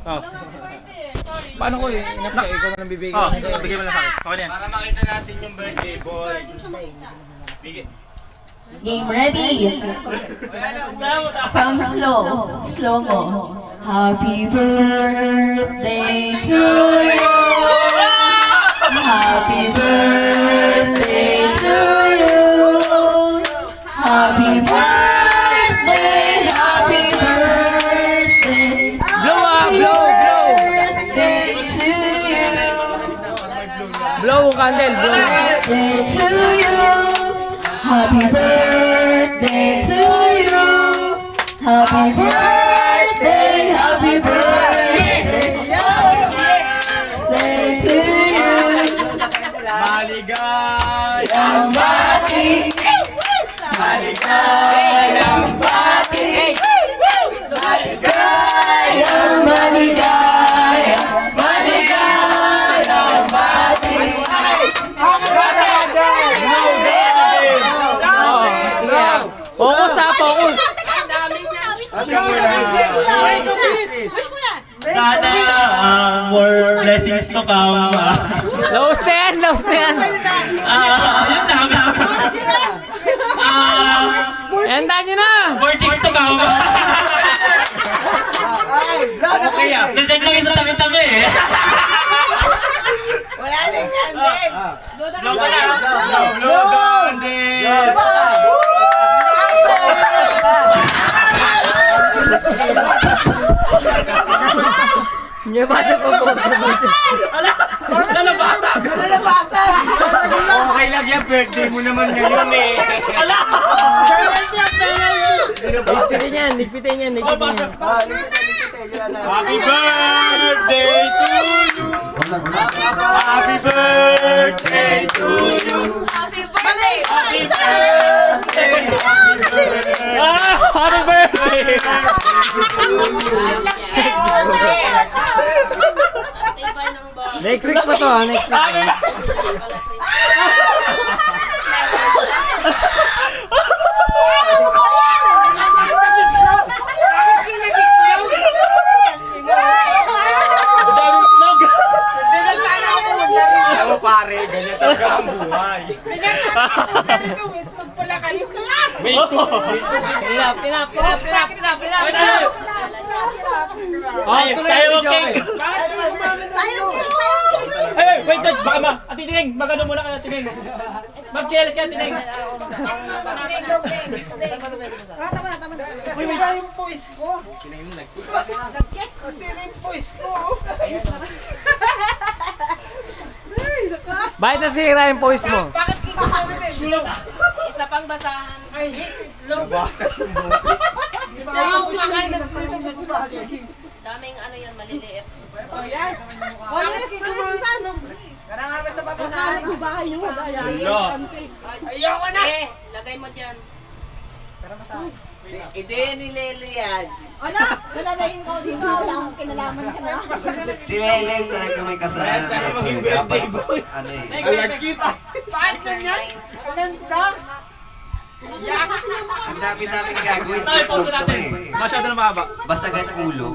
Oh. Paano ko eh? Inap ikaw na lang bibigyan. Oh, Kasi- bigay mo lang sa akin. Okay na yan. Para makita natin yung birthday boy. Sige. Game ready. From slow. Slow mo. Happy birthday to you. Happy birthday Blow candle, blow. birthday to you. Happy birthday to you. Happy birthday, happy birthday. Birthday to you. Maligayang bati. Maligayang Focus ah, focus. Sana more blessings to come. Laos na yan, laos na yan. Ah, yun lang. Ah, Handa nyo na. more chicks to come. Okay ah. Nandiyan lang yung sa tabi-tabi eh. Wala na yung candle. Blow ka na. Blow candle. Nye basa ko po. Nalabasag. Okay lang yan. Birthday mo naman ngayon eh. Ligpitin yan, ligpitin yan, ligpitin yan. Happy birthday to you. Happy birthday to you. Happy birthday! Happy birthday. Happy birthday. Ah, happy birthday! Next week pa to ah, next week. Ano pare, ganyan talaga ang buhay. May Pinap, pinap, pinap, pinap, pinap, pinap. Sayang, sayang ang cake! Sayang cake! Sayang cake! Tineng, magano muna ka na Tineng. Mag-cheers ka, Tineng. Ah, tama na, tama na. Uy, wait. yung voice ko. Nag-cake. Kasi yung voice ko. Bakit nasira yung voice mo? Bakit kita sabi na slow? Isa pang basahan. I hate it. Nabasa yung bote. Di ba ako kumakain ng? Daming ano yan, maliliit. Oh, yan. Walis, walis? Nga sa baba Nakahanap yung bahay niyo. Ayan. Hello. Ayoko na. Eh, lagay mo dyan. Hindi ni Lely yan. Ano? Nananahimik ako dito. Wala akong kinalaman ka na. Si Lele talaga may kasalanan. Sana maging birthday boy. Ano eh. Alagkit. Paano yan? Nanda? Ang dami-daming gagawin. Ay, pause na natin. Masyado na mahaba. Basta gan ulo.